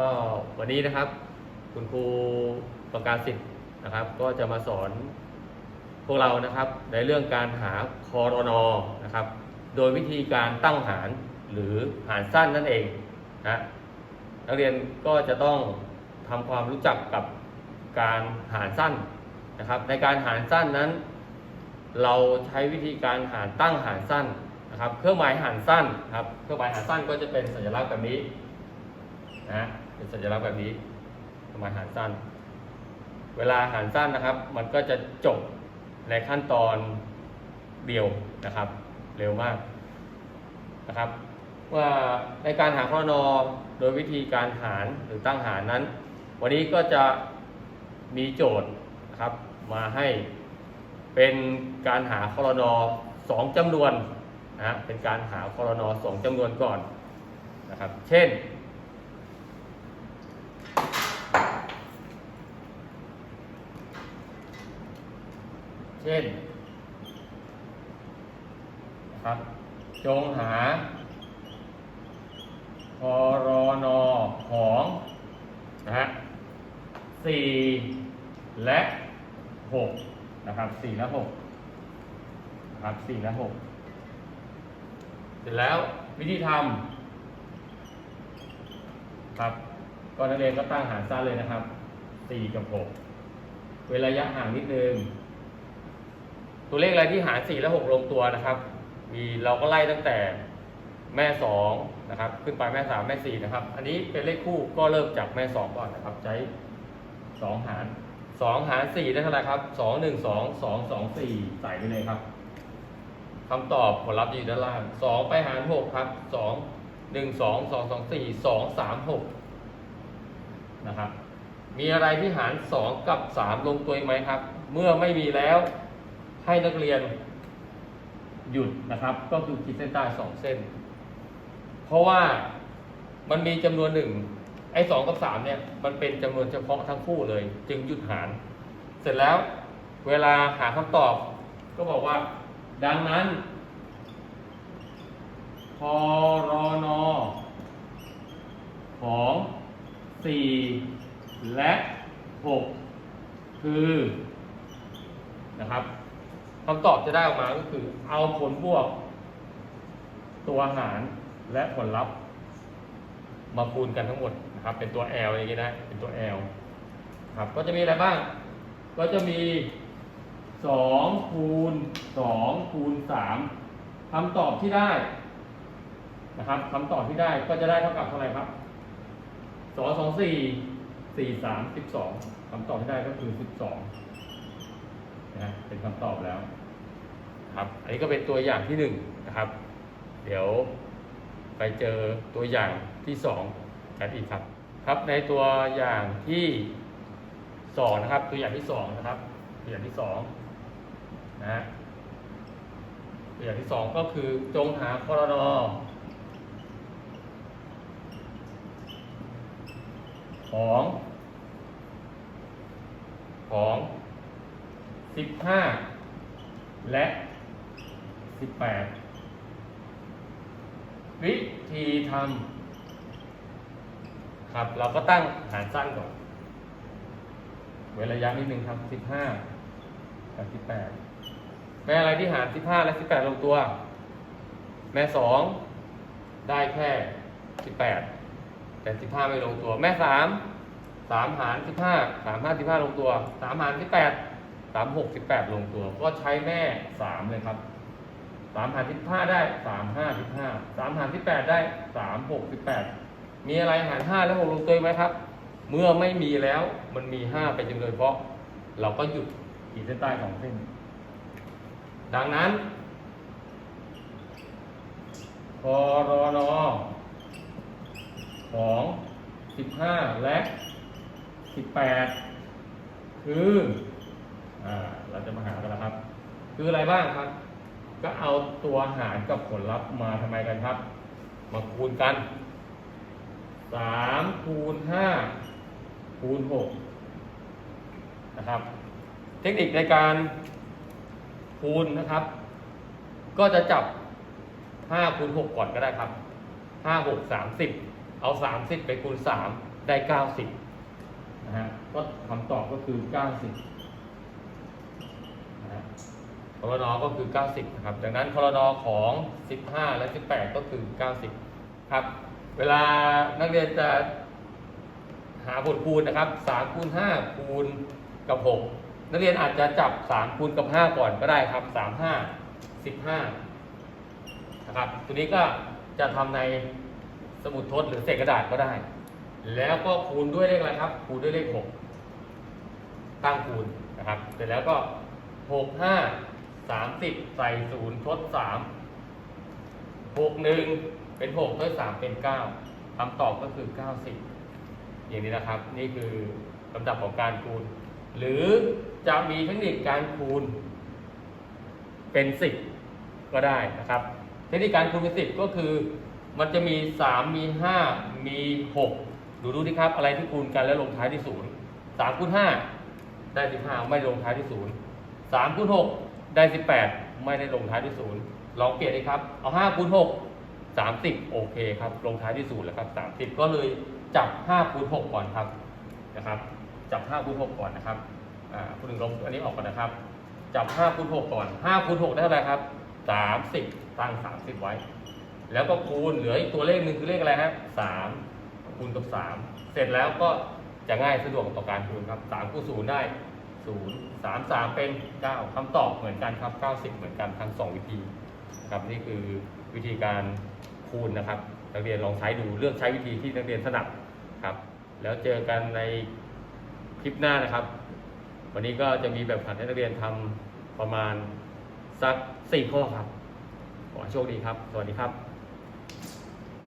ก็วันนี้นะครับ คุณครูประกาศสิทธิ์นะครับ ก็จะมาสอนพวกเรานะครับในเรื่องการหาคอรนอนะครับ โดยวิธีการตั้งหารหรือหารสั้นนั่นเองนะนักเรียนก็จะต้องทำความรู้จักกับการหารสั้นนะครับ ในการหารสั้นนั้น เราใช้วิธีการหารตั้งหารสั้นนะครับ เครื่องหมายหารสั้นครับ เครื่องหมายหารสั้นก็จะเป็นสัญลักษณ์แบบนี้นะ เป็นสัญลักษณ์แบบนี้เครื่องหมายหารสั้น เวลาหารสั้นนะครับ มันก็จะจบในขั้นตอนเดียวนะครับ เร็วมากนะครับ ว่าในการหาข้อนอโดยวิธีการหารหรือตั้งหารนั้น วันนี้ก็จะมีโจทย์นะครับมาให้เป็นการหาคอรนอสองจำนวนนะฮะเป็นการหาคอรนอสองจำนวนก่อนนะครับ เช่น เช่นนะครับจงหาคอรนอของนะฮะสี่และหกนะครับสี่และหกนะครับสี่และหกเสร็จแล้ววิธีทำครับก็นักเรียนก็ตั้งหารสั้นเลยนะครับสี่กับหกเว้นระยะห่างนิดนึง ตัวเลขอะไรที่หารสี่และหกลงตัวนะครับ มีเราก็ไล่ตั้งแต่แม่สองนะครับ ขึ้นไปแม่สามแม่สี่นะครับ อันนี้เป็นเลขคู่ก็เริ่มจากแม่สองก่อนนะครับ ใช้สองหารสองหารสี่ได้เท่าไหร่ครับสองหนึ่งสองสองสองสี่ใส่ไปเลยครับคำตอบผลลัพธ์อยู่ด้านล่างสองไปหารหกครับสองหนึ่งสองสองสองสี่สองสามหกนะครับ มีอะไรที่หารสองกับสามลงตัวไหมครับ เมื่อไม่มีแล้ว ให้นักเรียนหยุดนะครับ ก็คือขีดเส้นใต้สองเส้น เพราะว่ามันมีจำนวนหนึ่งไอ้สองกับสามเนี่ยมันเป็นจำนวนเฉพาะทั้งคู่เลย จึงหยุดหาร เสร็จแล้วเวลาหาคำตอบ ก็บอกว่า ดังนั้นพอรอนอของสี่และหกคือนะครับ คำตอบจะได้ออกมาก็คือ เอาผลบวก ตัวหารและผลลัพธ์ มาคูณกันทั้งหมดนะครับ เป็นตัว L อย่างนี้นะ เป็นตัว L ครับ ก็จะมีอะไรบ้าง ก็จะมี2คูณ2คูณ3คำตอบที่ได้นะครับคำตอบที่ได้ก็จะได้เท่ากับเท่าไหร่ครับ2 2 4 4 3 12คำตอบที่ได้ก็คือ 12 นะเป็นคำตอบแล้วครับ อันนี้ก็เป็นตัวอย่างที่หนึ่งนะครับ เดี๋ยวไปเจอตัวอย่างที่สองกันอีกครับ ครับในตัวอย่างที่สองนะครับ ตัวอย่างที่สองนะครับ ตัวอย่างที่สองนะฮะตัวอย่างที่สองก็คือจงหาคอรนอของ สิบห้าและสิบแปดวิธีทำครับ เราก็ตั้งหารสั้นก่อน เว้นระยะนิดนึงครับสิบห้ากับสิบแปดแม่อะไรที่หารสิบห้าและสิบแปดลงตัว แม่สองได้แค่สิบแปดแต่สิบห้าไม่ลงตัว แม่สามสามหารสิบห้าสามห้าสิบห้าลงตัวสามหารสิบแปด สามหกสิบแปดลงตัว ก็ใช้แม่สามเลยครับสามหารสิบห้าได้สามห้าสิบห้าสามหารสิบแปดได้สามหกสิบแปดมีอะไรหารห้าและหกลงตัวไหมครับ เมื่อไม่มีแล้วมันมีห้าเป็นจำนวนเพราะ เราก็หยุดขีดเส้นใต้ของเส้น ดังนั้นพอรอนอของสิบห้าและสิบแปดคือ อ่าเราจะมาหากันแล้วครับ คืออะไรบ้างครับ ก็เอาตัวหารกับผลลัพธ์มาทำไมกันครับ มาคูณกันสามคูณห้าคูณหกนะครับ เทคนิคในการคูณนะครับ ก็จะจับห้าคูณหกก่อนก็ได้ครับห้าหกสามสิบเอาสามสิบไปคูณสามได้เก้าสิบนะฮะก็คำตอบก็คือเก้าสิบ คอรนอก็คือเก้าสิบนะครับดังนั้นคอรนอของสิบห้าและสิบแปดก็คือเก้าสิบครับ เวลานักเรียนจะหาบทคูณนะครับ3คูณ5คูณกับ 6 นักเรียนอาจจะจับ 3 คูณกับ 5 ก่อนก็ได้ครับ 3 5 15 นะครับ ตัวนี้ก็จะทำในสมุดทดหรือเศษกระดาษก็ได้ แล้วก็คูณด้วยเลขอะไรครับ คูณด้วยเลข 6 ตั้งคูณนะครับ เสร็จแล้วก็ 6 5 30ใส่0ทด3 6 1เป็น6ด้วย3เป็น9คำตอบก็คือ90อย่างนี้นะครับ นี่คือลำดับของการคูณ หรือจะมีเทคนิคการคูณเป็นสิบก็ได้นะครับ เทคนิคการคูณเป็นสิบก็คือ มันจะมีสามมีห้ามีหกดูดูดิครับอะไรที่คูณกันแล้วลงท้ายที่ศูนย์สามคูณห้าได้สิบห้าไม่ลงท้ายที่ศูนย์สามคูณหก ได้สิบแปดไม่ได้ลงท้ายที่ศูนย์ลองเปลี่ยนเลยครับ เอาห้าคูณหกสามสิบโอเคครับ ลงท้ายที่ศูนย์แล้วครับสามสิบก็เลยจับห้าคูณหกก่อนครับนะครับ จับห้าคูณหกก่อนนะครับอ่าคุณหนึ่งลบอันนี้ออกก่อนนะครับ จับห้าคูณหกก่อนห้าคูณหกได้เท่าไหร่ครับสามสิบตั้งสามสิบไว้ แล้วก็คูณเหลืออีกตัวเลขหนึ่งคือเลขอะไรฮะสามคูณกับสามเสร็จแล้วก็จะง่ายสะดวกต่อการคูณครับสามคูณศูนย์ได้ ศูนย์สามสามเป็นเก้าคำตอบเหมือนกันครับเก้าสิบเหมือนกันทั้งสองวิธีครับนี่คือวิธีการคูณนะครับ นักเรียนลองใช้ดูเลือกใช้วิธีที่นักเรียนถนัดครับ แล้วเจอกันในคลิปหน้านะครับ วันนี้ก็จะมีแบบฝึกหัดให้นักเรียนทำประมาณสักสี่ข้อครับ ขอโชคดีครับ สวัสดีครับ